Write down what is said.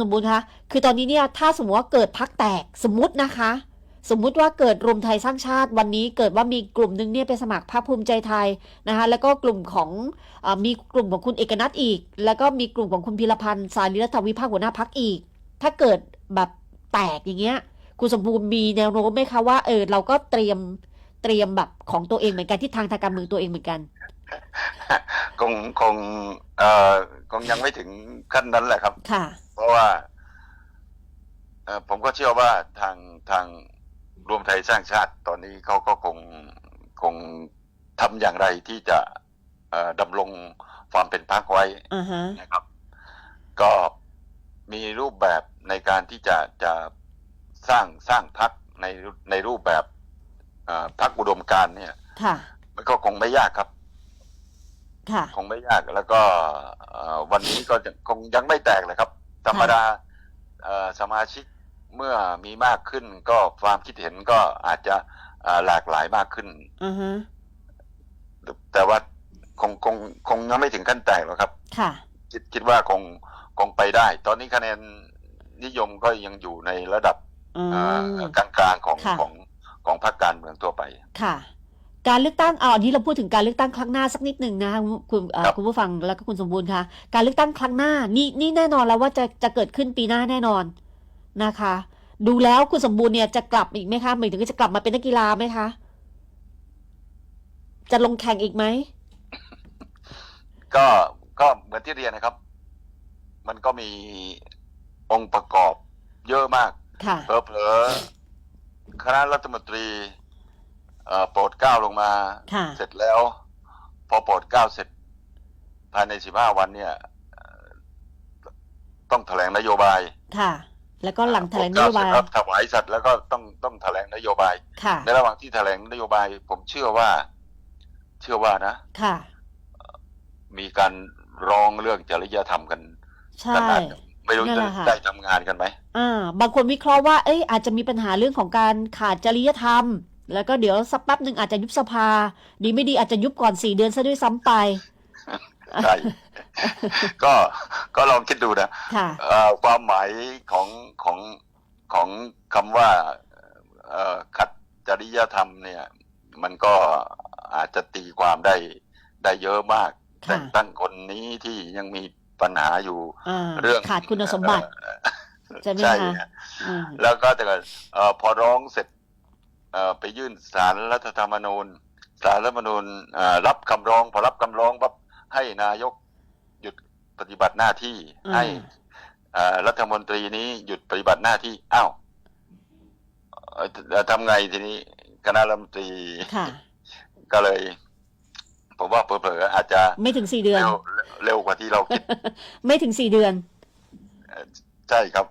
สมบูรณ์คะคือตอนนี้เนี่ยถ้าสมมติว่าเกิดพักแตกสมมตินะคะ สมมุติว่าเกิดรวมไทยสร้างชาติวันนี้เกิดว่ามีกลุ่มหนึ่งเนี่ยไปสมัครพรรคภูมิใจไทยนะคะแล้วก็กลุ่มของอามีกลุ่มของคุณเอกนัทอีก แล้วก็มีกลุ่มของคุณพีรพันธ์สารีรัฐวิภาคหัวหน้าพักอีก ถ้าเกิดแบบแตกอย่างเงี้ยคุณสมบูรณ์มีแนวโน้มไหมคะว่าเออเราก็เตรียมเตรียมแบบของตัวเองเหมือนกันที่ทางทางการเมืองตัวเองเหมือนกันคงคงเอ่อคงยังไม่ถึงขั้นนั้นแหละครับค่ะ เพราะว่าเอ่อผมก็เชื่อว่าทางทางรวมไทยสร้างชาติตอนนี้เขาก็คงคงทำอย่างไรที่จะเอ่อดำรงความเป็นพรรคไว้อ่าฮะนะครับ ก็มีรูปแบบในการที่จะจะสร้างสร้างพรรคในในรูปแบบเอ่อพรรคอุดมการณ์เนี่ยค่ะมันก็คงไม่ยากครับค่ะคงไม่ยากแล้วก็เอ่อวันนี้ก็ยังคงยังไม่แตกเลยครับ ธรรมดาเอ่อสมาชิกเมื่อมีมากขึ้นก็ความคิดเห็นก็อาจจะเอ่อหลากหลายมากขึ้นอ่าฮะแต่ว่าคงคงคงยังไม่ถึงขั้นแตกหรอกครับ ค่ะ คิดคิดว่าคงคงไปได้ ตอนนี้คะแนนนิยมก็ยังอยู่ในระดับอืเอ่มอกลางๆของค่ะของของพรรคการเมืองทั่วไป ค่ะ การเลือกตั้งเอาอันนี้เราพูดถึงการเลือกตั้งครั้งหน้าสักนิดหนึ่งนะคะคุณเอ่อครับคุณผู้ฟังแล้วก็คุณสมบูรณ์คะการเลือกตั้งครั้งหน้านี่นี่แน่นอนแล้วว่าจะจะเกิดขึ้นปีหน้าแน่นอนนะคะ ดูแล้วคุณสมบูรณ์เนี่ยจะกลับอีกไหมคะหมายถึงจะกลับมาเป็นนักกีฬาไหมคะ จะลงแข่งอีกไหมก็ก็เหมือนที่เรียนนะครับ มันก็มีองค์ประกอบเยอะมากค่ะเผลอๆคณะรัฐมนตรี เอ่อโปรดเกล้าลงมา ค่ะ เสร็จแล้ว พอโปรดเกล้าเสร็จ ภายในสิบห้าวันเนี่ยเอ่อต้องแถลงนโยบายค่ะ แล้วก็หลังแถลงนโปรดโยเกล้บายเสร็จแล้วถวายสัตว์แล้วก็ต้องต้องแถลงนโยบาย ค่ะ ในระหว่างที่แถลงนโยบาย ผมเชื่อว่า เชื่อว่านะ ค่ะ มีการร้องเรื่องจริยธรรมกันใช่ ขนาดหนึ่งไม่รู้นั่นจะแหละค่ะ ได้ทำงานกันไหม อ่า บางคนวิเคราะห์ว่า เอ้ยอาจจะมีปัญหาเรื่องของการขาดจริยธรรม แล้วก็เดี๋ยวสักแป๊บหนึ่งอาจจะยุบสภา ดีไม่ดีอาจจะยุบก่อนสี่เดือนซะด้วยซ้ำไปใช่ก็ก็ลองคิดดูนะค่ะเอ่อความหมายของของของคำว่าเอ่อขัดจริยธรรมเนี่ย มันก็อาจจะตีความได้ได้เยอะมากค่ะแต่งตั้งคนนี้ที่ยังมีปัญหาอยู่อ่าเรื่องขาดคุณสมบัติเอ่อใช่ไหมใช่คะฮะอืมแล้วก็แต่ก็เอ่อพอร้องเสร็จเอ่อ ไปยื่นสารรัฐธรรมนูญสารรัฐธรรมนูญเอ่อรับคำร้องพอรับคำร้องปั๊บให้นายกหยุดปฏิบัติหน้าที่อืมให้เอ่อรัฐมนตรีนี้หยุดปฏิบัติหน้าที่อ้าวเอ่อทำไงทีนี้คณะรัฐมนตรีค่ะก็เลย ผมว่าเผลอๆอาจจะไม่ถึงสี่เดือน เร็วเร็วกว่าที่เราคิด ไม่ถึงสี่เดือน ใช่ครับ